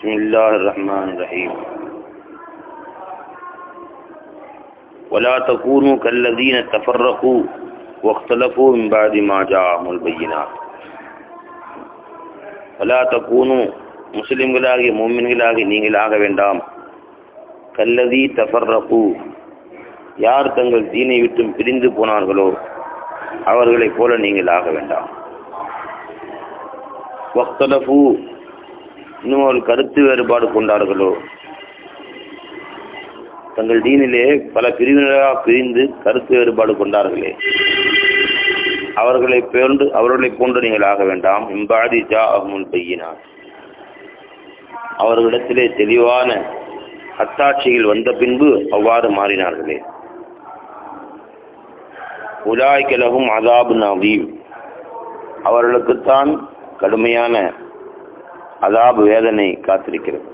بسم الله الرحمن الرحيم ولا تكونوا كالذين تفرقوا واختلفوا من بعد ما جاءهم البينات ولا تكونوا முஸ்லிம்களாகிய மோமின்களாகி நீங்கள் ஆக வேண்டாம் கல்லதி தஃபர்ரகு யார் தங்கள் தீனை விட்டு பிரிந்து போனார்களோ அவர்களைப் போல நீங்கள் ஆக வேண்டாம் வக்தலஃபு இன்னும் ஒரு கருத்து வேறுபாடு கொண்டார்களோ தங்கள் தீனிலே பல பிரிவினராக பிரிந்து கருத்து வேறுபாடு கொண்டார்களே. அவர்களை போன்று அவர்களை போன்று நீங்கள் ஆக வேண்டாம். இம்பாதி ஜா அஹ்முல் பையினார் அவர்களிடத்திலே தெளிவான அத்தாட்சிகள் வந்த பின்பு அவ்வாறு மாறினார்களே. உலாய்கலகும் அதாபு நவீம். அவர்களுக்குத்தான் கடுமையான அதாபு வேதனை காத்திருக்கிறது.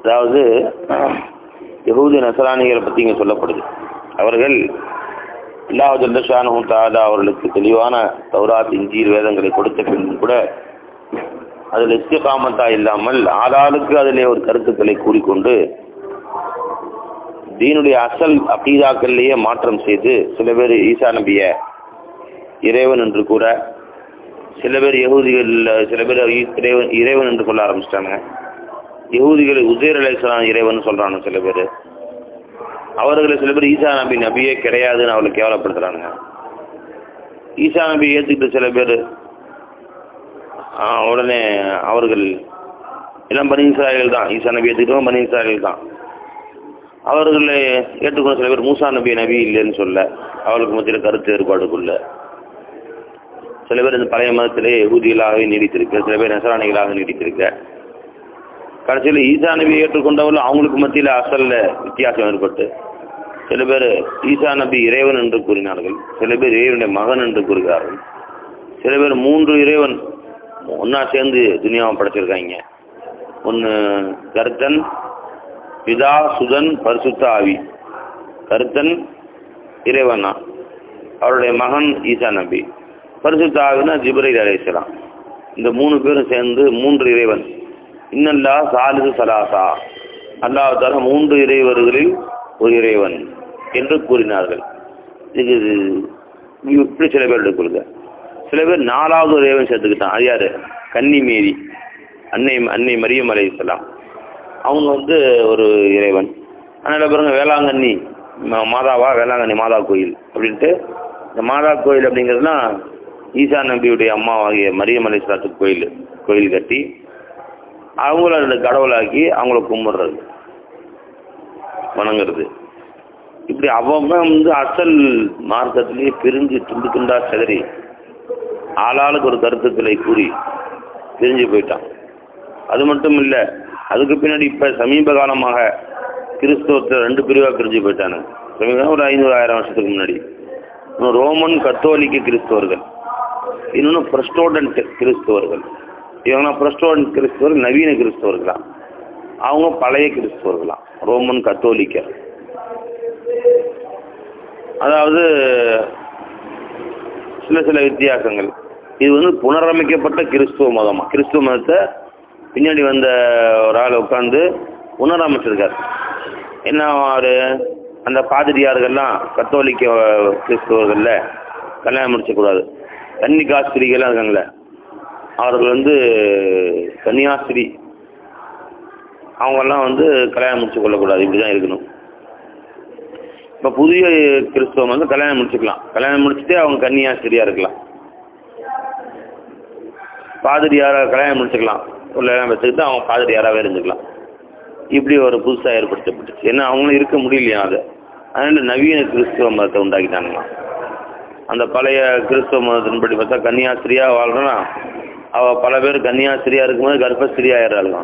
அதாவது யகூதி நசராணிகளை பற்றி இங்கே சொல்லப்படுது. அவர்கள் அல்லாஹ் ஜல்லஷானும் தாதா அவர்களுக்கு தெளிவான தௌராத் இஞ்சீர் வேதங்களை கொடுத்த பின் கூட அதில் இஸ்திகாமத்தா இல்லாமல் ஆளாளுக்கு அதிலே ஒரு கருத்துக்களை கூறிக்கொண்டு தீனுடைய அசல் அகீதாக்கள்லேயே மாற்றம் செய்து சில பேர் ஈசா நபிய இறைவன் என்று கூற சில பேர் யகுதிகள் சில பேர் இறைவன் இறைவன் என்று சொல்ல ஆரம்பிச்சிட்டாங்க யகூதிகளை உசேர் அலைசலாம் இறைவன் சொல்றாங்க சில பேர். அவர்களை சில பேர் ஈசா நபி நபியே கிடையாதுன்னு அவளை கேவலப்படுத்துறாங்க ஈசா நபி ஏற்றுக்கிட்ட சில பேர் உடனே அவர்கள் எல்லாம் பனி இஸ்ராயல் தான். ஈசா நபி ஏற்றுக்கிட்டோம் பனி இஸ்ராயல் தான். அவர்களை ஏற்றுக்கொண்ட சில பேர் மூசா நபி நபி இல்லைன்னு சொல்ல அவர்களுக்கு மத்தியில் கருத்து ஏற்பாடுக்குள்ள சில பேர் இந்த பழைய மதத்திலே ஊதியலாகவே நீடித்திருக்க சில பேர் நெசராணிகளாக நீடித்திருக்க. கடைசியில் ஈசா நபியை ஏற்றுக்கொண்டவர்கள் அவங்களுக்கு மத்தியில் அசலில் வித்தியாசம் ஏற்பட்டு சில பேர் ஈசா நபி இறைவன் என்று கூறினார்கள் சில பேர் இறைவனுடைய மகன் என்று கூறுகிறார்கள் சில பேர் மூன்று இறைவன் ஒன்னா சேர்ந்து துனியாவை படைச்சிருக்காங்க. ஒன்று கருத்தன் பிதா சுதன் பரிசுத்த ஆவி. கருத்தன் இறைவனா. அவருடைய மகன் ஈசா நபி. பரிசுத்த ஆவினா ஜிப்ரைல் அலைசலாம் இந்த மூணு பேரும் சேர்ந்து மூன்று இறைவன். இன்னல்லா சாலிது சலாசா. அல்லாஹால மூன்று இறைவர்களில் ஒரு இறைவன் என்று கூறினார்கள். இது இப்படி சில பேர் எடுக்கொள்க சில பேர் நாலாவது இறைவன் சேர்த்துக்கிட்டான். அது யாரு? கன்னி மேரி. அன்னை அன்னை மரியம் அலை அவங்க வந்து ஒரு இறைவன். அதனால் பாருங்க வேளாங்கண்ணி மாதாவா வேளாங்கண்ணி மாதா கோயில் அப்படின்ட்டு இந்த மாதா கோயில் அப்படிங்கிறதுலாம் ஈசா நபியுடைய அம்மாவாகிய மரியம் அலை கோயில் கோயில் கட்டி அவங்கள ரெண்டு கடவுளாக்கி அவங்கள கும்பிடுறது. வணங்குறது. இப்படி அவங்க வந்து அசல் மார்க்கத்திலேயே பிரிஞ்சு துண்டு துண்டா செதறி ஆளாளுக்கு ஒரு கருத்துக்களை கூறி பிரிஞ்சு போயிட்டான். அது மட்டும் இல்லை அதுக்கு பின்னாடி இப்போ சமீப காலமாக கிறிஸ்தவத்தை ரெண்டு பிரிவாக பிரிஞ்சு போயிட்டானு சமீபம் ஒரு ஐநூறு ஆயிரம் வருஷத்துக்கு முன்னாடி. ரோமன் கத்தோலிக்க கிறிஸ்தவர்கள். இன்னொன்று பிரஸ்டோடன்ட் கிறிஸ்தவர்கள். இவங்க பிரஸ்டோடன்ட் கிறிஸ்தவர்கள் நவீன கிறிஸ்தவர்களா? அவங்க பழைய கிறிஸ்தவர்களா? ரோமன் கத்தோலிக்க அதாவது சில சில வித்தியாசங்கள். இது வந்து புனரமைக்கப்பட்ட கிறிஸ்துவ மதமா? கிறிஸ்துவ மதத்தை பின்னாடி வந்த ஒரு ஆள் உட்காந்து புனரமைச்சிருக்காரு. என்ன அவரு? அந்த பாதிரியார்கள்லாம் கத்தோலிக்க கிறிஸ்துவர்கள்ல கல்யாணம் முடிச்சக்கூடாது. கன்னிகாஸ்திரிகள்லாம் இருக்காங்களே அவர்கள் வந்து கன்னியாஸ்திரி அவங்கெல்லாம் வந்து கல்யாணம் முடிச்சு கொள்ளக்கூடாது இப்படி தான் இருக்கணும். இப்போ புதிய கிறிஸ்தவம் வந்து கல்யாணம் முடிச்சுக்கலாம். கல்யாணம் முடிச்சுட்டு அவங்க கன்னியாஸ்திரியாக இருக்கலாம். பாதிரியாராக கல்யாணம் முடிச்சுக்கலாம். கல்யாணம் வச்சுக்கிட்டு அவங்க பாதிரியாராவே இருந்துக்கலாம். இப்படி ஒரு புதுசா ஏற்படுத்தப்பட்டுச்சு. ஏன்னா அவங்களும் இருக்க முடியலையா அதை? அதனால நவீன கிறிஸ்துவ மதத்தை உண்டாக்கிட்டாங்களாம் அந்த பழைய கிறிஸ்துவ மதத்தின்படி பார்த்தா கன்னியாஸ்திரியா வாழ்றனா? அவ பல பேர் கன்னியாஸ்திரியா இருக்கும்போது கர்ப்பஸ்திரி ஆயிடுறாங்க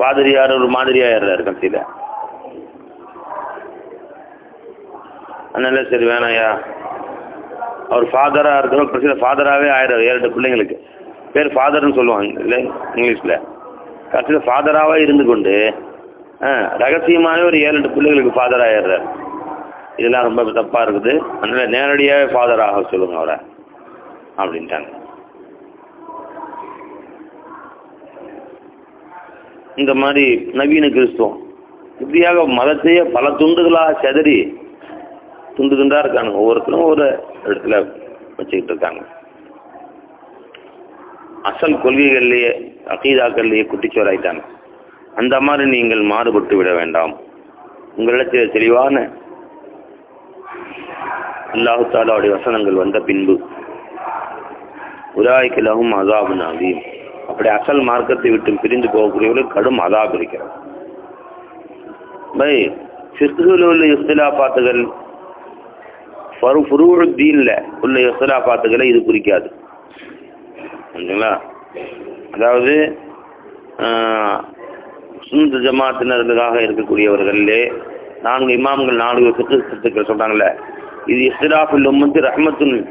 பாதிரியார் ஒரு மாதிரி ஆயிடுறாரு கட்சியில. அதனால சரி வேணாயா அவர் ஃபாதரா இருக்கிறோம் கடைசியில் ஃபாதராகவே ஆயிடுறாரு ஏழு பிள்ளைங்களுக்கு. பேர் ஃபாதர்னு சொல்லுவாங்க இல்லை இங்கிலீஷில். கடைசியில் ஃபாதராகவே இருந்து கொண்டு ரகசியமாகவே ஒரு ஏழு எட்டு பிள்ளைகளுக்கு ஃபாதர் ஆயிடுறாரு இதெல்லாம் ரொம்ப தப்பா இருக்குது. அதனால நேரடியாகவே ஃபாதர் ஆக சொல்லுங்க அவரை. அப்படின்ட்டாங்க. இந்த மாதிரி நவீன கிறிஸ்துவம். இப்படியாக மதத்தையே பல துண்டுகளாக செதறி துண்டு துண்டா இருக்காங்க ஒவ்வொருத்தரும் ஒரு இடத்துல வச்சுக்கிட்டு இருக்காங்க. அசல் கொள்கைகள்லேயே அகீதாக்கள்லேயே குட்டிச்சோராயிட்டாங்க. அந்த மாதிரி நீங்கள் மாறுபட்டு விட வேண்டாம். உங்களிடத்தில் தெளிவான அல்லாஹு தாலாவுடைய வசனங்கள் வந்த பின்பு உலாய்க்கிலகும் அதாபு நவீம் அப்படி அசல் மார்க்கத்தை விட்டு பிரிந்து போகக்கூடியவர்களுக்கு கடும் அதாப் இருக்கிறது. பை சிற்குகளில் உள்ள இஸ்திலாபாத்துகள் ஃபுரூத்தீன்ல உள்ள இஸ்திலாபாத்துகளை இது குறிக்காது. சரிங்களா அதாவது சுந்த ஜமாத்தினர்களுக்காக இருக்கக்கூடியவர்களே நான்கு இமாம்கள் நான்கு சித்துக்கள் சொல்றாங்கல்ல. இது இஸ்திலாஃபுல் உம்மத்து ரஹ்மத்துல்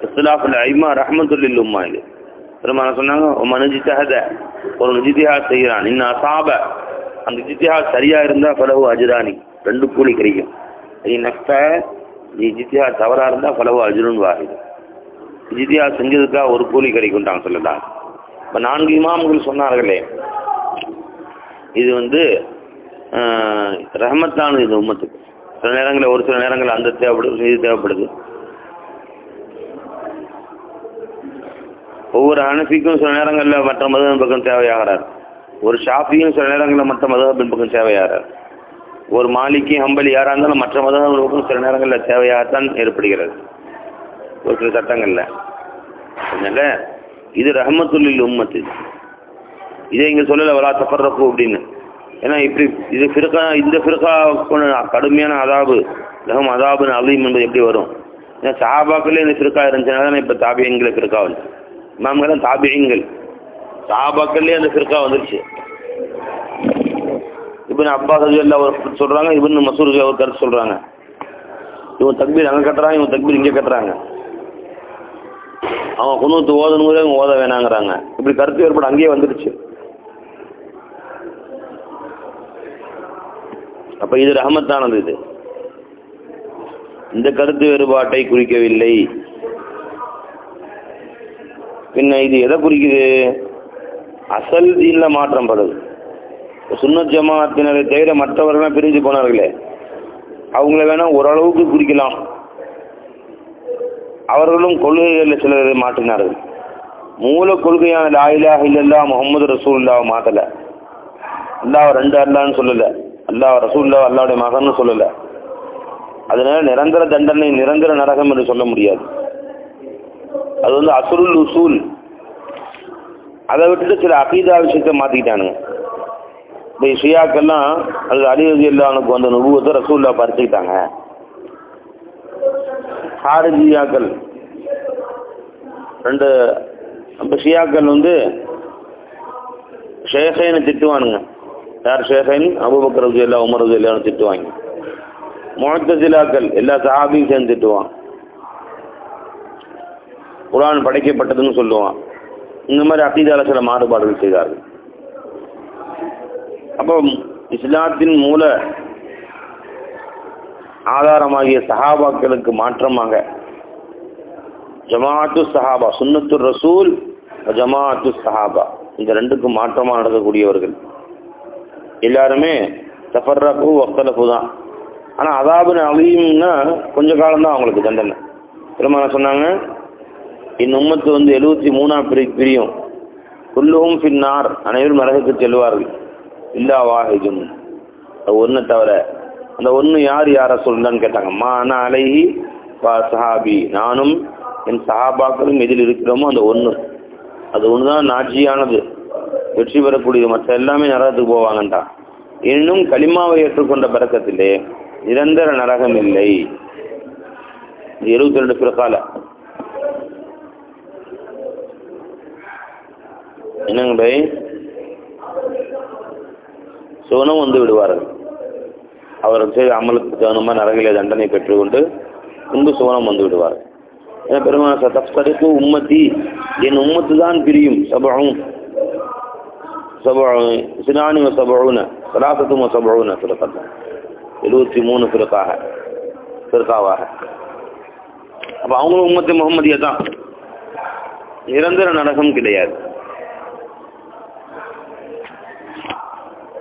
இஸ்திலாஃபுல் ஐமா ரஹ்மத்துல் உம்மா இது. பெருமான சொன்னாங்க மனுஜி ஒரு நிஜித்திஹாஸ் செய்கிறான். இன்னும் அசாப அந்த ஜித்திஹாஸ் சரியா இருந்தா பலவு அஜுரானி. ரெண்டு கூலி கிடைக்கும். நீ நீ தவறா இருந்தா பலவு அஜுருன் வாரிது ஜித்தியா செஞ்சதுக்கா ஒரு கூலி கிடைக்கும்ட்டாங்க சொல்லலாம். இப்ப நான்கு இமாம்கள் சொன்னார்களே இது வந்து ரஹமத்தானது இது உம்மத்துக்கு. சில நேரங்களில் ஒரு சில நேரங்களில் அந்த தேவைப்படுது இது தேவைப்படுது. ஒவ்வொரு அனஃபிக்கும் சில நேரங்களில் மற்ற மதம் பக்கம் தேவையாகிறார். ஒரு ஷாஃபியும் சில நேரங்களில் மற்ற மதபின் பக்கம் தேவையாகிறார். ஒரு மாலிக்கு ஹம்பலி யாரா இருந்தாலும் மற்ற மதங்கள் பக்கம் சில நேரங்களில் தேவையாகத்தான் ஏற்படுகிறது. ஒரு சில சட்டங்கள்ல. அதனால இது ரஹமத்துல்லில் உம்மத்து. இதை இங்கே சொல்லல வலா தஃபர்ரப்பு அப்படின்னு. ஏன்னா இப்படி இது ஃபிருக்கா இந்த ஃபிருக்கா கடுமையான அதாபு லகம் அதாபு அலீம் என்பது எப்படி வரும்? ஏன்னா சாபாக்களே இந்த ஃபிருக்கா இருந்துச்சுன்னா இப்போ தாபியங்களை ஃபிருக்கா வந்து. இமாம்கள் தாபியங்கள் சாபாக்கள்லயே அந்த ஃபிருக்கா வந்துருச்சு. இவன் அப்பா எல்லாம் ஒரு சொல்றாங்க இவன் மசூருக்கு ஒரு கருத்து சொல்றாங்க. இவன் தக்பீர் அங்கே கட்டுறாங்க இவன் தக்பீர் இங்கே கட்டுறாங்க. அவன் குணத்து ஓதணும் இவன் ஓத வேணாங்கிறாங்க. இப்படி கருத்து ஏற்பட அங்கேயே வந்துருச்சு. அப்ப இது ரஹமத்தானது இது. இந்த கருத்து வேறுபாட்டை குறிக்கவில்லை. பின்ன இது எதை குறிக்குது? அசல் தீன்ல மாற்றம் படுது சுன்னத் ஜமாத்தினரை தவிர மற்றவர்கள் பிரிஞ்சு போனார்களே. அவங்கள வேணா ஓரளவுக்கு குறிக்கலாம். அவர்களும் கொள்கைகளில் சிலரை மாற்றினார்கள். மூல கொள்கையான லாயிலா இல்லல்லா முகமது ரசூல்லா மாத்தல. அல்லாஹ் ரெண்டு அல்லான்னு சொல்லல. அல்லாஹ் ரசூல்லா அல்லாவுடைய மகன்னு சொல்லல. அதனால நிரந்தர தண்டனை நிரந்தர நரகம் என்று சொல்ல முடியாது. அது வந்து அசுருல் உசூல். அதை விட்டுட்டு சில அகீதா விஷயத்தை மாத்திக்கிட்டானுங்க. இந்த ஷியாக்கெல்லாம் அது அலிவதி அல்லானுக்கு வந்த நுபுவத்தை ரசூல்லா பறிச்சுக்கிட்டாங்க. ஹாரிஜியாக்கள் ரெண்டு அப்ப ஷியாக்கள் வந்து ஷேഖைன்னு திட்டுவானுங்க. யார் ஷேகன் அபுபக்கர் ரஜி அல்லா உமர் ரஜி அல்லான்னு திட்டுவாங்க முகத்தஜிலாக்கள் எல்லா சஹாபியும் சேர்ந்து திட்டுவான் குரான் படைக்கப்பட்டதுன்னு சொல்லுவான் இந்த மாதிரி அத்தீதால சில மாறுபாடுகள் செய்தார்கள் அப்போ இஸ்லாத்தின் மூல ஆதாரமாகிய சஹாபாக்களுக்கு மாற்றமாக ஜமாத்து சஹாபா சுன்னத்து ரசூல் ஜமாஅத்து சஹாபா இந்த ரெண்டுக்கும் மாற்றமா நடக்கக்கூடியவர்கள் எல்லாருமே தஃபர்ரகு ஒத்தலப்பு தான். ஆனால் அதாபின் அழியும்னா கொஞ்ச காலம் தான் அவங்களுக்கு தண்டனை. பெருமான சொன்னாங்க? இந்த உம்மத்து வந்து எழுபத்தி மூணாம் பிரி பிரியும். குல்லுவும் பின்னார் அனைவரும் நரகத்துக்கு செல்வார்கள் இல்லா வாஹிதும் ஒன்று தவிர அந்த ஒன்று யார் யாரை சொல்லுங்கன்னு கேட்டாங்க. மா அண்ணா அலைஹி வா சஹாபி. நானும் என் சஹாபாக்களும் எதில் இருக்கிறோமோ அந்த ஒன்று அது ஒன்று தான் நாட்சியானது வெற்றி பெறக்கூடியது. மற்ற எல்லாமே நரகத்துக்கு போவாங்கண்டா இன்னும் களிமாவை ஏற்றுக்கொண்ட பறக்கத்திலே நிரந்தர நரகம் இல்லை. இருபத்தி ரெண்டு பிறகால என்னங்க பை சுவனம் வந்து விடுவார்கள். அவர் செய்த அமலுக்கு தகுந்தமா நரகிலே தண்டனை பெற்றுக்கொண்டு பின்பு சுவனம் வந்து விடுவார்கள். ஏன்னா பெருமான தப்சரிக்கு உம்மத்தி. என் உம்மத்து தான் பிரியும். சபகம் சினானி சபவுன சபவுன எழுபத்தி மூணு அவங்களும் உம்மத்தி முகமதியா தான் நிரந்தர நரகம் கிடையாது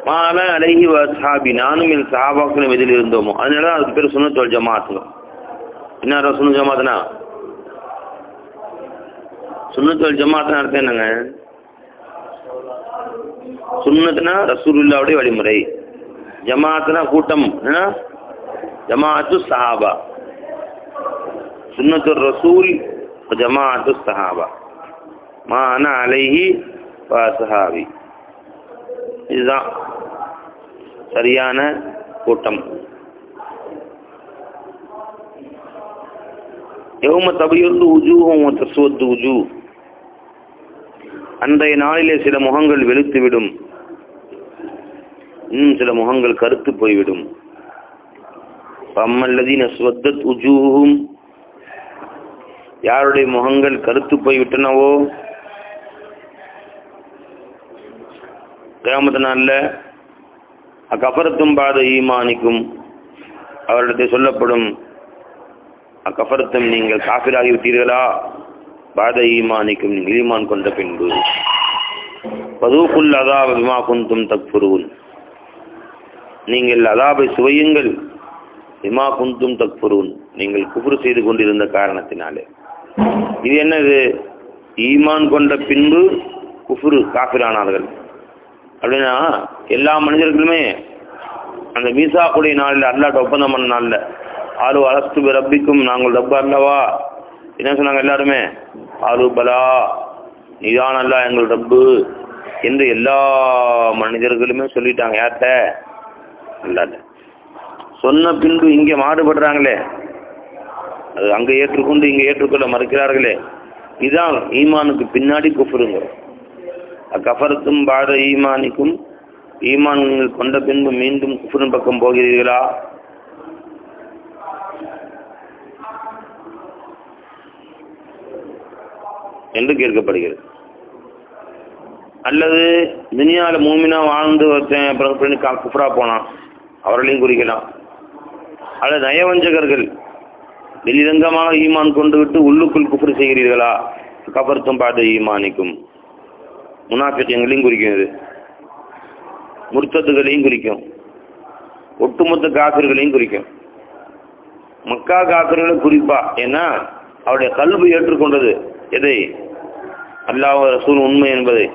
மால அழகி சாபி நானும் என் சஹாபாக்களும் எதில் இருந்தோமோ அதனால அதுக்கு பேர் சுனத்தோல் ஜமாத்துங்க என்ன சுண்ணு ஜமாத்னா சுண்ணத்தோல் ஜமாத்னா அர்த்தம் என்னங்க சுண்ணத்துனா ரசூலுல்லாவுடைய வழிமுறை. ஜமாத்துனா கூட்டம் ஜமாத்து சஹாபா. சுண்ணத்து ரசூல் ஜமாத்து சஹாபா. மான அலைஹி சஹாபி. இதுதான் சரியான கூட்டம். யௌம தபியுந்து உஜூஹும் தசுவத்து உஜூ. அன்றைய நாளிலே சில முகங்கள் வெளுத்துவிடும். இன்னும் சில முகங்கள் கருத்து போய்விடும். பம்மல்லதீன ஸ்வத்தத் உஜூஹும். யாருடைய முகங்கள் கருத்து போய்விட்டனவோ? கிராமத்து அக்கபரத்தும் பாத ஈமானிக்கும் அவரிடத்தில் சொல்லப்படும் அக்கபரத்தும் நீங்கள் காபிராகி விட்டீர்களா பாத ஈமானிக்கும் நீங்கள் ஈமான் கொண்ட பின்பு. பதுவுக்குள் அதாவது விமா குந்தும் தக்புருவன் நீங்கள் அதாபை சுவையுங்கள். இமா குந்தும் தக்புருவன் நீங்கள் குஃபுரு செய்து கொண்டிருந்த காரணத்தினாலே. இது என்னது? ஈமான் கொண்ட பின்பு குஃபுரு காஃபிரானார்கள். அப்படின்னா எல்லா மனிதர்களுமே அந்த மீசாக்குடைய நாளில் அல்லாட்ட ஒப்பந்தம் பண்ண நாளில் ஆறு அரசு ரப்பிக்கும் நாங்கள் ரப்ப அல்லவா? என்ன சொன்னாங்க எல்லாருமே? ஆறு பலா நீதான் அல்லா எங்கள் ரப்பு என்று எல்லா மனிதர்களுமே சொல்லிட்டாங்க. யார்கிட்ட? அல்லாத. சொன்ன பின்பு இங்கே மாடுபடுறாங்களே. அது அங்க ஏற்றுக்கொண்டு இங்க ஏற்றுக்கொள்ள மறுக்கிறார்களே. இதான் ஈமானுக்கு பின்னாடி குஃபருங்கிறோம் அக்கஃபரத்தும் பாத ஈமானிக்கும் ஈமான் கொண்ட பின்பு மீண்டும் குஃபரின் பக்கம் போகிறீர்களா? என்று கேட்கப்படுகிறது. அல்லது துனியாவில் மூமினா வாழ்ந்து ஒருத்தன் அப்புறம் குஃப்ரா போனான். அவர்களையும் குறிக்கலாம் அல்லது நயவஞ்சகர்கள் வெளிரங்கமாக ஈமான் கொண்டு விட்டு உள்ளுக்குள் குஃப்ரு செய்கிறீர்களா? கபர்த்தும் பாத ஈமானிக்கும். முனாஃபிக்கங்களையும் குறிக்கும் இது முர்த்தத்துகளையும் குறிக்கும். ஒட்டுமொத்த காப்பிர்களையும் குறிக்கும். மக்கா காப்பிர்களை குறிப்பா. ஏன்னா அவருடைய கல்வி ஏற்றுக்கொண்டது எதை? அல்லாஹ் ரசூல் உண்மை என்பதை.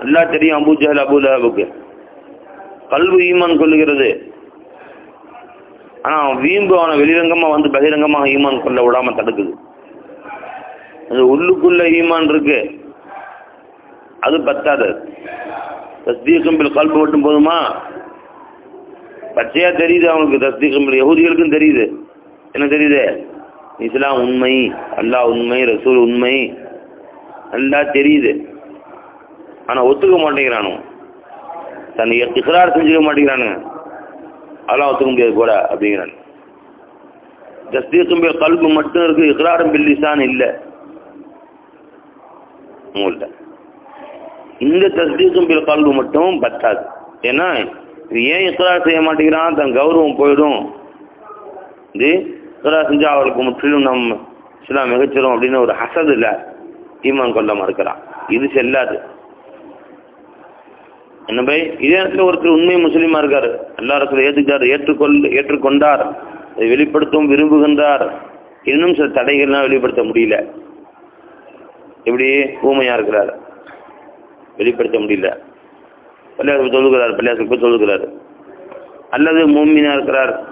அல்லா தெரியும் அபு ஜஹல் அபு கல்வி ஈமான் கொள்ளுகிறது. ஆனா அவன் வீம்பு அவனை வெளிரங்கமா வந்து பகிரங்கமாக ஈமான் கொள்ள விடாம தடுக்குது. அது உள்ளுக்குள்ள ஈமான் இருக்கு. அது பத்தாது. தஸ்தீகம் பில் கல்பு மட்டும் போதுமா? பச்சையா தெரியுது அவனுக்கு தஸ்தீகம் பில். யகுதிகளுக்கும் தெரியுது. என்ன தெரியுது? இஸ்லாம் உண்மை அல்லாஹ் உண்மை ரசூல் உண்மை. நல்லா தெரியுது. ஆனா ஒத்துக்க மாட்டேங்கிறானு தன்னை இக்ரார் செஞ்சுக்க மாட்டேங்கிறானுங்க. அதெல்லாம் ஒத்துக்க முடியாது கூட அப்படிங்கிறான். தஸ்தீக்கும் கல்பு மட்டும் இருக்கு இக்ராரம் பில்லிசான் இல்லை. உங்கள்கிட்ட இந்த தஸ்தீக்கும் பில் கல்வி மட்டும் பத்தாது. ஏன்னா இது ஏன் இக்ரார் செய்ய மாட்டேங்கிறான்? தன் கௌரவம் போயிடும். இது இக்ரார் செஞ்சா அவருக்கு முற்றிலும் நம் இஸ்லாம் மிகச்சிரும் அப்படின்னு ஒரு ஹசது இல்ல ஈமான் கொள்ள மறுக்கிறான். இது செல்லாது. என்ன பை? இதே இடத்துல ஒருத்தர் உண்மை முஸ்லீமா இருக்காரு. எல்லா இடத்துல ஏற்றுக்கொள் ஏற்றுக்கொண்டார். அதை வெளிப்படுத்தவும் விரும்புகின்றார். இன்னும் சில தடைகள்லாம் வெளிப்படுத்த முடியல. எப்படி? ஊமையா இருக்கிறார். வெளிப்படுத்த முடியல. பள்ளியாசு சொல்லுகிறார் பள்ளியாசுக்கு போய் சொல்லுகிறார். அல்லது மூமினா இருக்கிறார்.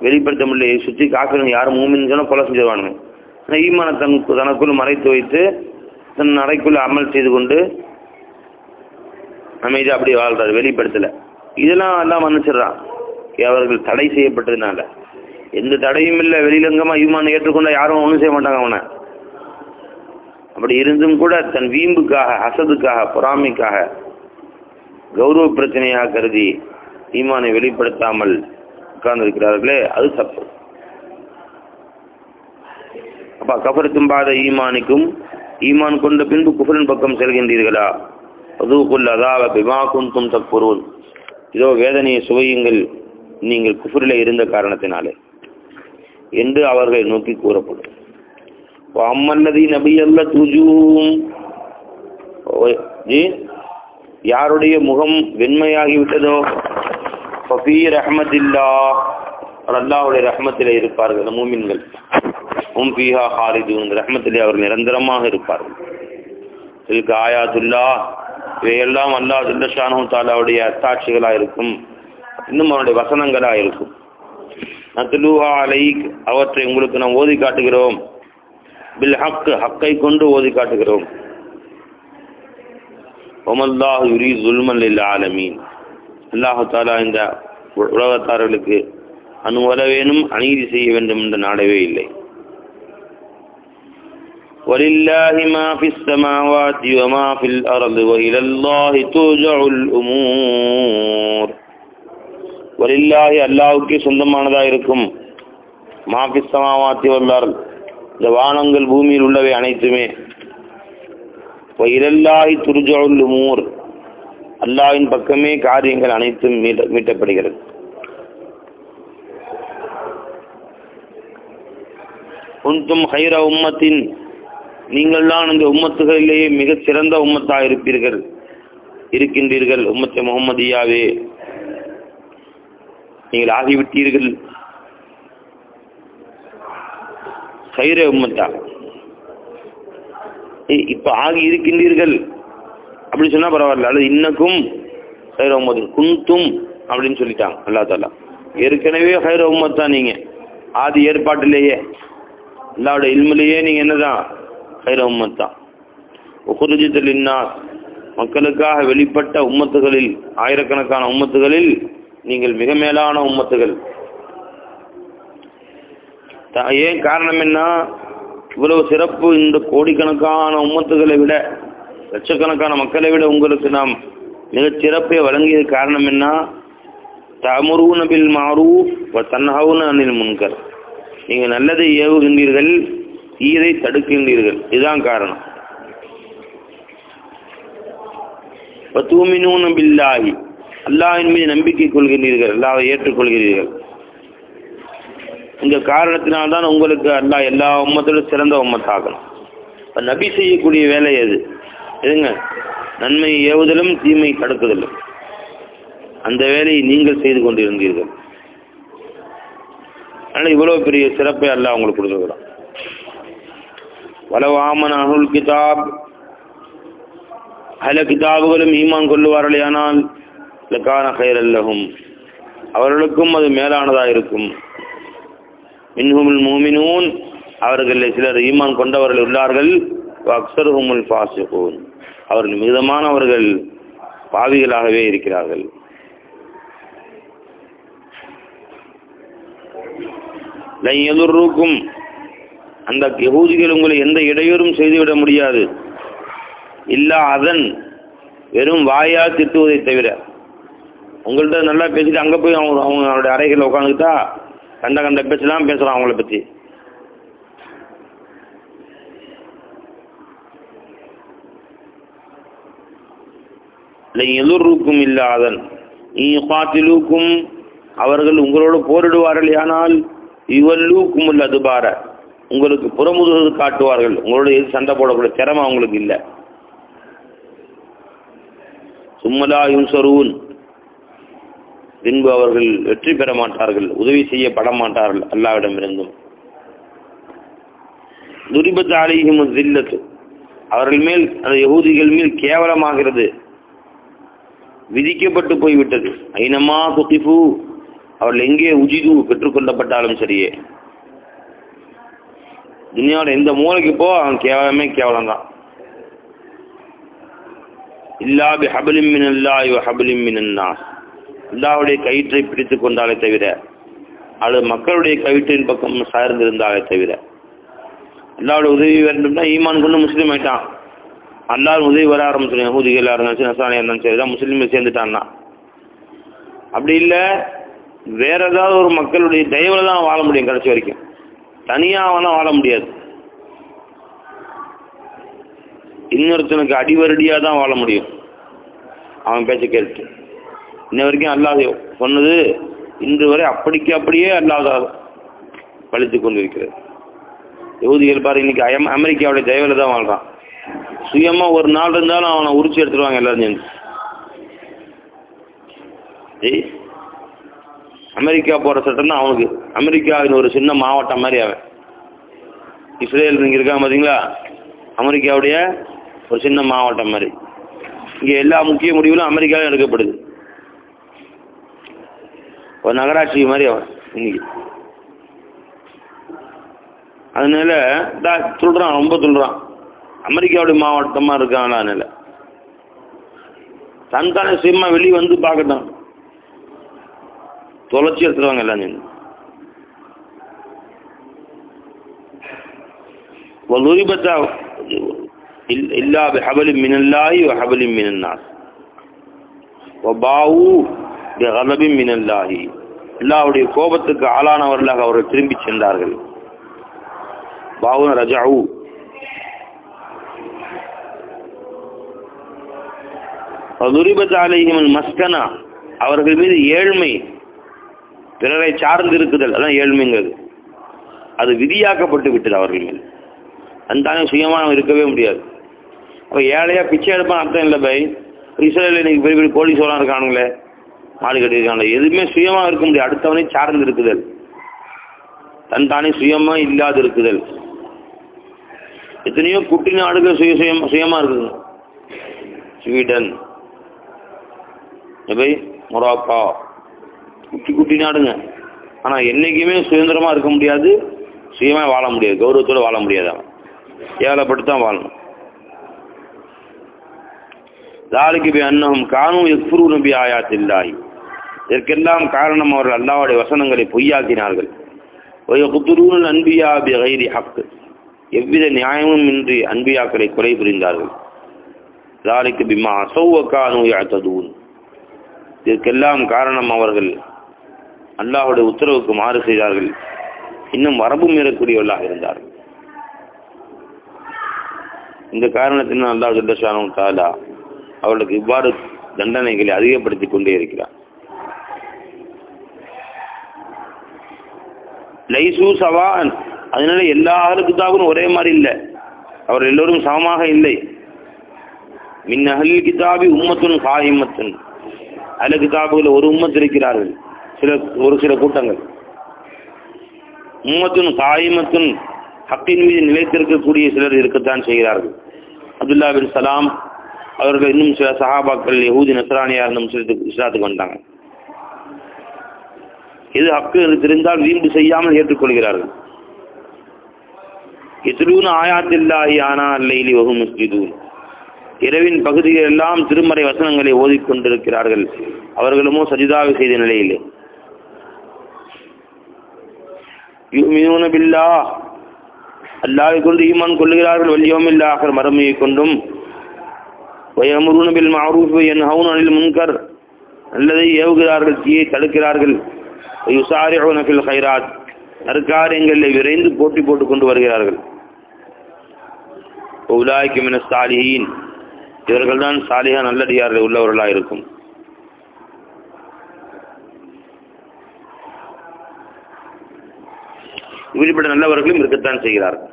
வெளிப்படுத்த முடியல. சுற்றி காக்கணும். யாரும் மூமின்னு சொன்னால் கொலை செஞ்சிருவானுங்க. ஆனால் ஈமான தன் தனக்குள் மறைத்து வைத்து தன் அறைக்குள் அமல் செய்து கொண்டு அமைதி அப்படி வாழ்றாரு வெளிப்படுத்தலை. இதெல்லாம் எல்லாம் மன்னிச்சிடுறான். அவர்கள் தடை செய்யப்பட்டதுனால. எந்த தடையும் இல்லை வெளியிலங்கமா ஈமான் ஏற்றுக்கொண்டா யாரும் ஒன்றும் செய்ய மாட்டாங்க அவனை. அப்படி இருந்தும் கூட தன் வீம்புக்காக அசதுக்காக பொறாமைக்காக கௌரவ பிரச்சனையாக கருதி ஈமானை வெளிப்படுத்தாமல் உட்கார்ந்திருக்கிறார்களே அது தப்பு. அப்ப கபருத்தும் பாத ஈமானிக்கும் ஈமான் கொண்ட பின்பு குஃபரின் பக்கம் செல்கின்றீர்களா? வதூகுல் அதாவ பிமா குந்தும் இதோ வேதனையை சுவையுங்கள். நீங்கள் குஃபுரில இருந்த காரணத்தினாலே. என்று அவர்களை நோக்கி கூறப்படும். அம்மல்லதி நபி அல்ல துஜூம் யாருடைய முகம் வெண்மையாகிவிட்டதோ? ஃபபி ரஹமதில்லா அல்லாவுடைய ரஹமத்திலே இருப்பார்கள். மூமின்கள். உம் பீஹா ஹாரிது ரஹமத்திலே அவர் நிரந்தரமாக இருப்பார்கள். ஆயாதுல்லா இவையெல்லாம் அல்லாஹ் ஜல்லஷானு தாலாவுடைய அத்தாட்சிகளா இருக்கும் இன்னும் அவனுடைய வசனங்களா இருக்கும் நத்லூஹா அலை அவற்றை உங்களுக்கு நாம் ஓதி காட்டுகிறோம் பில் ஹக் ஹக்கை கொண்டு ஓதி காட்டுகிறோம் ஒமல்லாஹு யுரி ஜுல்மன் லில் ஆலமீன். அல்லாஹு தாலா இந்த உலகத்தாரர்களுக்கு உலகத்தார்களுக்கு அணுவளவேனும் அநீதி செய்ய வேண்டும் என்று நாடவே இல்லை. ولله ما في السماوات وما في الأرض وإلى الله ترجع الأمور ولله அல்லாஹ்வுக்கே சொந்தமானதா இருக்கும் மாஃபி சமாவாத்தி வல்லார் இந்த வானங்கள் பூமியில் உள்ளவை அனைத்துமே இரல்லாஹி துருஜவுல் உமூர் அல்லாஹ்வின் பக்கமே காரியங்கள் அனைத்தும் மீட்ட மீட்டப்படுகிறது குந்தும் ஹைர உம்மத்தின் நீங்கள் தான் இந்த உம்மத்துகளிலேயே மிக சிறந்த உம்மத்தாக இருப்பீர்கள். இருக்கின்றீர்கள் உம்மத்தை முகமதியாவே நீங்கள் ஆகிவிட்டீர்கள். ஹைர உம்மத்தா. இப்ப ஆகி இருக்கின்றீர்கள். அப்படி சொன்னா பரவாயில்ல. அல்லது இன்னக்கும் ஹைர உம்மது குந்தும் அப்படின்னு சொல்லிட்டாங்க அல்லா தாலா ஏற்கனவே ஹைர உம்மத் தான் நீங்க. ஆதி ஏற்பாட்டிலேயே. அல்லாவோட இல்மிலேயே நீங்க என்னதான் ஹைர உம்மத் தான் உகுருஜித்தல் மக்களுக்காக வெளிப்பட்ட உம்மத்துகளில் ஆயிரக்கணக்கான உம்மத்துகளில் நீங்கள் மிக மேலான உம்மத்துகள். ஏன் காரணம் என்ன? இவ்வளவு சிறப்பு இந்த கோடிக்கணக்கான உம்மத்துகளை விட லட்சக்கணக்கான மக்களை விட உங்களுக்கு நாம் மிகச் சிறப்பை வழங்கியது காரணம் என்ன? தமுருன பில் மாரூஃப் வ தன்ஹவுன அனில் முன்கர். நீங்கள் நல்லதை ஏவுகின்றீர்கள் ஈரை தடுக்கின்றீர்கள். இதுதான் காரணம். வத்தூமினூன பில்லாஹி. அல்லாஹ்வின் மீது நம்பிக்கை கொள்கிறீர்கள் அல்லாவை ஏற்றுக்கொள்கிறீர்கள். இந்த காரணத்தினால்தான் உங்களுக்கு அல்லாஹ் எல்லா உம்மத்திலும் சிறந்த உம்மத்தாகணும். இப்போ நபி செய்யக்கூடிய வேலை எது? எதுங்க? நன்மை ஏவுதலும் தீமை தடுக்குதலும். அந்த வேலையை நீங்கள் செய்து கொண்டிருந்தீர்கள். அதனால இவ்வளவு பெரிய சிறப்பை அல்லாஹ் உங்களுக்கு கொடுத்துருக்குறோம் வலவு ஆமன் அருள் கிதாப். அல கிதாபுகளும் ஈமான் கொள்ளுவார்களேயானால் லக்கான ஹைரல்லகும் அவர்களுக்கும் அது மேலானதாக இருக்கும். மின்ஹுமுல் மூமினூன் அவர்களில் சிலர் ஈமான் கொண்டவர்கள் உள்ளார்கள். அக்சருஹுமுல் ஃபாசிகூன். அவர்கள் மிதமானவர்கள் பாவிகளாகவே இருக்கிறார்கள். லையதுருக்கும் அந்த யகூதிகள் உங்களை எந்த இடையூறும் செய்துவிட முடியாது. இல்லா அதன் வெறும் வாயா திட்டுவதை தவிர. உங்கள்கிட்ட நல்லா பேசிட்டு அங்க போய் அவங்க அவங்களோட அறைகளில் உட்காந்துக்கிட்டா கண்ட கண்ட பேச்செல்லாம் பேசுறான் அவங்கள பத்தி. எதிர்க்கும் இல்லாதன் நீ காத்திலூக்கும் அவர்கள் உங்களோடு போரிடுவார்கள் ஆனால் இவல்லூக்கும் உள்ளது பார உங்களுக்கு புறமுதுகு காட்டுவார்கள். உங்களோட எது சண்டை போடக்கூடிய திறமை அவங்களுக்கு இல்லை. சும்மலா யுன்சரூன். பின்பு அவர்கள் வெற்றி பெற மாட்டார்கள். உதவி செய்யப்பட மாட்டார்கள். அல்லாவிடமிருந்தும். துரிபத் அலிஹிம் ஜில்லத்து அவர்கள் மேல் அந்த யகுதிகள் மேல் கேவலமாகிறது. விதிக்கப்பட்டு போய்விட்டது. ஐனமா குத்திஃபு. அவர்கள் எங்கே உஜிது பெற்றுக்கொள்ளப்பட்டாலும் சரியே. துனியாவோட எந்த மூலைக்கு போ அவன் கேவலமே கேவலம் தான் இல்லா பி ஹபலிம் மின் இவ ஹபலிம் மின் அன்னாஸ் கயிற்றை பிடித்து கொண்டாலே தவிர அல்லது மக்களுடைய கயிற்றின் பக்கம் சார்ந்திருந்தாலே தவிர. அல்லாவுடைய உதவி வேண்டும்னா ஈமான் கொண்டு முஸ்லீம் ஆயிட்டான். அல்லாரும் உதவி வர ஆரம்பிச்சிடும் யகூதிகளா இருந்தாலும் நசானியாக இருந்தாலும் சரி தான் முஸ்லீம் சேர்ந்துட்டான்னா. அப்படி இல்லை வேற ஏதாவது ஒரு மக்களுடைய தயவுல தான் வாழ முடியும் கடைசி வரைக்கும். தனியாக அவனா வாழ முடியாது. இன்னொருத்தனுக்கு அடிவரடியா தான் வாழ முடியும். அவன் பேச்ச கேட்டு. இன்ன வரைக்கும் அல்லாத சொன்னது இன்று வரை அப்படிக்கு அப்படியே அல்லாத பழித்து கொண்டிருக்கிறது. யகுதிகள் பாரு இன்னைக்கு அயம் அமெரிக்காவுடைய தயவுல தான் வாழ்கிறான் சுயமாக ஒரு நாள் இருந்தாலும் அவனை உரிச்சு எடுத்துருவாங்க எல்லாரும் சேர்ந்து. ஏய் அமெரிக்கா போற சட்டம் தான் அவனுக்கு அமெரிக்காவின் ஒரு சின்ன மாவட்டம் மாதிரி அவன். இஸ்ரேல் இங்க இருக்கான் பாத்தீங்களா? அமெரிக்காவுடைய ஒரு சின்ன மாவட்டம் மாதிரி. இங்கே எல்லா முக்கிய முடிவுகளும் அமெரிக்காவில் எடுக்கப்படுது. ஒரு நகராட்சி மாதிரி அவன் இன்னைக்கு. அதனால தான் சொல்றான் ரொம்ப சொல்றான். அமெரிக்காவுடைய மாவட்டமா இருக்கான் அதனால. தன் தானே சுயமா வெளியே வந்து பார்க்கட்டும். தொலைச்சி எடுத்துருவாங்க எல்லாம் நின்று وضربت إلا بحبل من الله وحبل من الناس وباءوا بغضب من الله அல்லாஹ்வுடைய கோபத்துக்கு ஆளானவர்களாக அவர்கள் திரும்பி சென்றார்கள் பாவுன ரஜாவு வதுரிபத் அலைஹிம் மஸ்கனா அவர்கள் மீது ஏழ்மை பிறரை சார்ந்து இருக்குதல் அதான் ஏழ்மைங்கிறது. அது விதியாக்கப்பட்டு விட்டது அவர்கள் மேல். அந்தானே சுயமாக இருக்கவே முடியாது. அப்போ ஏழையாக பிச்சை எடுப்பான் அர்த்தம் இல்லை பை இஸ்ரேலில் இன்னைக்கு பெரிய பெரிய கோடீஸ்வரம் இருக்கானுங்களே மாடு கட்டியிருக்காங்களே எதுவுமே சுயமாக இருக்க முடியாது. அடுத்தவனே சார்ந்து இருக்குதல் தன் தானே சுயமாக இல்லாது இருக்குதல் எத்தனையோ குட்டி நாடுகள் சுய சுயம் சுயமாக இருக்குதுங்க ஸ்வீடன் எபை மொராக்கா. குட்டி குட்டி நாடுங்க ஆனா என்னைக்குமே சுதந்திரமா இருக்க முடியாது சுயமா வாழ முடியாது கௌரவத்தோட வாழ முடியாது அவன். தான் வாழணும். தாலிக்கு போய் அன்னகம் காணும் எக்ஃபுரு நபி ஆயாத் இதற்கெல்லாம் காரணம் அவர்கள் அல்லாவுடைய வசனங்களை பொய்யாக்கினார்கள். குத்துருன்னு அன்பியா பி கைரி ஹக்கு எவ்வித நியாயமும் இன்றி அன்பியாக்களை கொலை புரிந்தார்கள். தாலிக்கு பிமா அசௌவ காணும் யாத்ததூன் இதற்கெல்லாம் காரணம் அவர்கள் அல்லாஹுடைய உத்தரவுக்கு மாறு செய்தார்கள். இன்னும் வரம்பு மீறக்கூடியவர்களாக இருந்தார்கள். இந்த காரணத்தினால் அல்லாஹ் ஜல்லஷானும் தாலா அவர்களுக்கு இவ்வாறு தண்டனைகளை அதிகப்படுத்தி கொண்டே இருக்கிறார் லைசு சவான். அதனால எல்லா ஒரே மாதிரி இல்லை. அவர் எல்லோரும் சமமாக இல்லை. மின் அகல் கிதாபி உம்மத்துன் காயிமத்துன் அல கிதாபுகள் ஒரு உம்மத் இருக்கிறார்கள். சில ஒரு சில கூட்டங்கள். உம்மத்துன் காயிமத்துன் ஹக்கின் மீது நிலைத்திருக்கக்கூடிய சிலர் இருக்கத்தான் செய்கிறார்கள். அப்துல்லா பின் சலாம் அவர்கள் இன்னும் சில சஹாபாக்கள் யஹூதி நசரானியார் இஸ்லாத்துக்கு வந்தாங்க. எது ஹக்கு என்று தெரிந்தால் வீண்டு செய்யாமல் ஏற்றுக்கொள்கிறார்கள். எதிரூன ஆயாத்தில்லாஹி ஆனா அல்லைலி வகும் முஸ்ஜிதூன். இரவின் பகுதிகள் எல்லாம் திருமறை வசனங்களை ஓதிக்கொண்டிருக்கிறார்கள். அவர்களுமோ சஜிதாவை செய்த நிலையிலே. யுமினூன பில்லாஹ் அல்லாவை கொண்டு ஈமான் கொள்ளுகிறார்கள் வல்யோமில் ஆகர் மறுமையை கொண்டும் வயமுருன பில் அனில் முன்கர் நல்லதை ஏவுகிறார்கள் தீயை தடுக்கிறார்கள் யுசாரிஉன ஹைராத் நற்காரியங்களில் விரைந்து போட்டி போட்டுக் கொண்டு வருகிறார்கள் உலாய்க்கு மின சாலிஹீன் இவர்கள்தான் சாலிஹா நல்லடியார்கள் உள்ளவர்களாக இருக்கும் இப்படிப்பட்ட நல்லவர்களும் இருக்கத்தான் செய்கிறார்கள்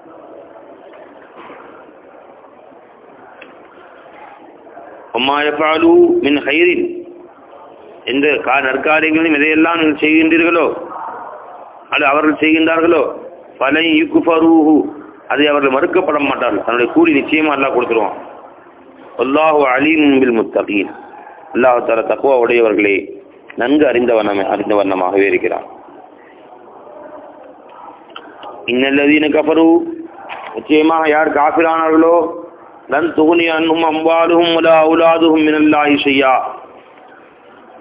அம்மாயப்பாலு மின் ஹைரின் எந்த கா நற்காரியங்களையும் எதையெல்லாம் நீங்கள் செய்கின்றீர்களோ அது அவர்கள் செய்கின்றார்களோ பலை யுக்குஃபரூஹு அதை அவர்கள் மறுக்கப்பட மாட்டார்கள். தன்னுடைய கூலி நிச்சயமா எல்லாம் கொடுத்துருவான். அல்லாஹு அலீம் முத்தகீன். அல்லாஹ் தர தக்குவா உடையவர்களே நன்கு அறிந்த வண்ணமே அறிந்த வண்ணமாகவே இருக்கிறான். இன்னல்லதீன கஃபரு நிச்சயமாக யார் காபிரானார்களோ லன் துகுனி அன்னும் அம்பாலுகும் உலா அவுலாதுகும் மினல்லாஹி செய்யா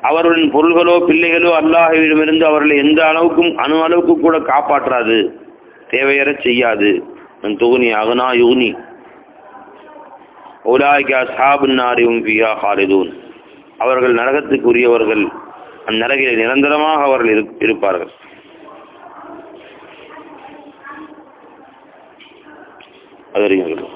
அவர்களின் பொருள்களோ பிள்ளைகளோ அல்லாஹ்விடமிருந்து அவர்களை எந்த அளவுக்கும் அணு அளவுக்கு கூட காப்பாற்றாது. தேவையற செய்யாது. நன் துகுனி அகுனா யுகுனி. உலாய்க்கு அஸ்ஹாபுன் நாரியும் பியா ஹாலிதூன். அவர்கள் நரகத்துக்குரியவர்கள். அந்நரகில் நிரந்தரமாக அவர்கள் இருப்பார்கள். அது அறிஞர்கள்